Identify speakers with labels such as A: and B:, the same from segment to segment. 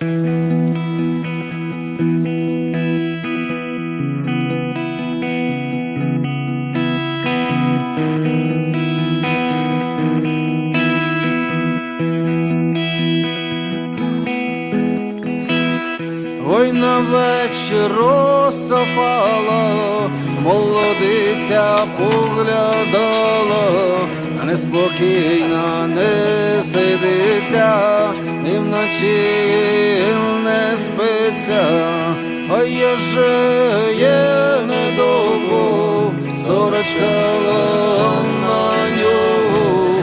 A: Ой на вечір розсапала, молодиця поглядала, неспокійна не сидиться, ні вночі не спиться, а я є недовго, сорочка на нього,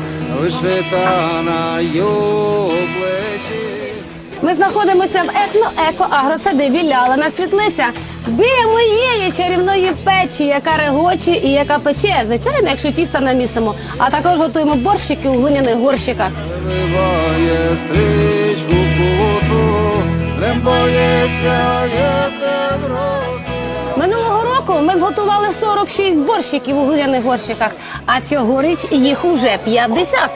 A: вишита на його плечі.
B: Ми знаходимося в етно-еко-агросадибі Лялина Світлиця. Біля моєї чарівної печі, яка регоче і яка пече, звичайно, якщо тісто намісимо. А також готуємо борщики у глиняних горщиках.
A: Виливає стрічку в косу, не боїться їде росу.
B: Минулого року ми зготували 46 борщиків у глиняних горщиках, а цьогоріч їх уже 50.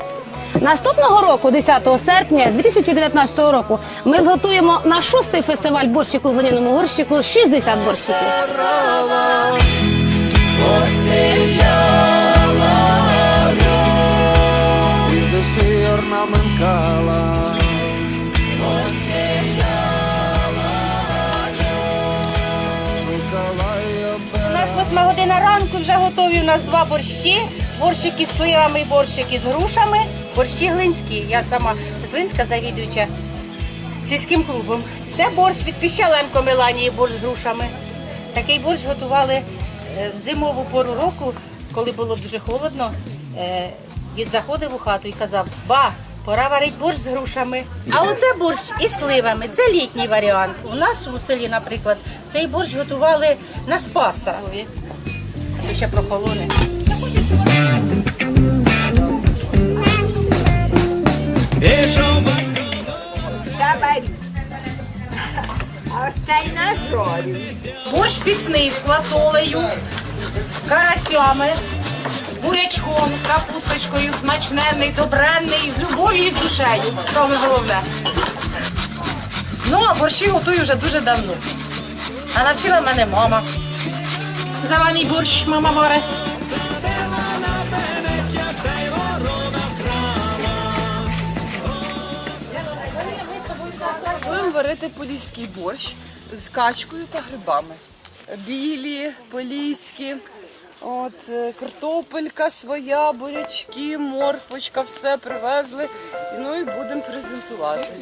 B: Наступного року, 10 серпня 2019 року, ми зготуємо на шостий фестиваль борщику у глиняному горщику 60 борщиків.
C: Восьма година ранку вже готові. У нас два борщі. Борщики з сливами борщики з грушами. Борщі глинські. Я сама Глинська завідуюча сільським клубом. Це борщ від Піщаленко Меланії, борщ з грушами. Такий борщ готували е, в зимову пору року, коли було дуже холодно. Е, Дід заходив у хату і казав: Ба, пора варити борщ з грушами. А оце борщ із сливами. Це літній варіант. У нас у селі, наприклад, цей борщ готували на Спасові. Ще прохолоне.
D: Борщ пісний з квасолею, з карасями, з бурячком, з капусточкою, смачненний, добренний, з любов'ю і з душею. Саме головне. Ну, а борщі готую вже дуже давно. А навчила мене мама.
C: Заваний борщ, мама варить.
E: Варити поліський борщ з качкою та грибами. Білі, поліські, от, е, картопелька своя, бурячки, морфочка, все привезли. Ну і будемо презентувати.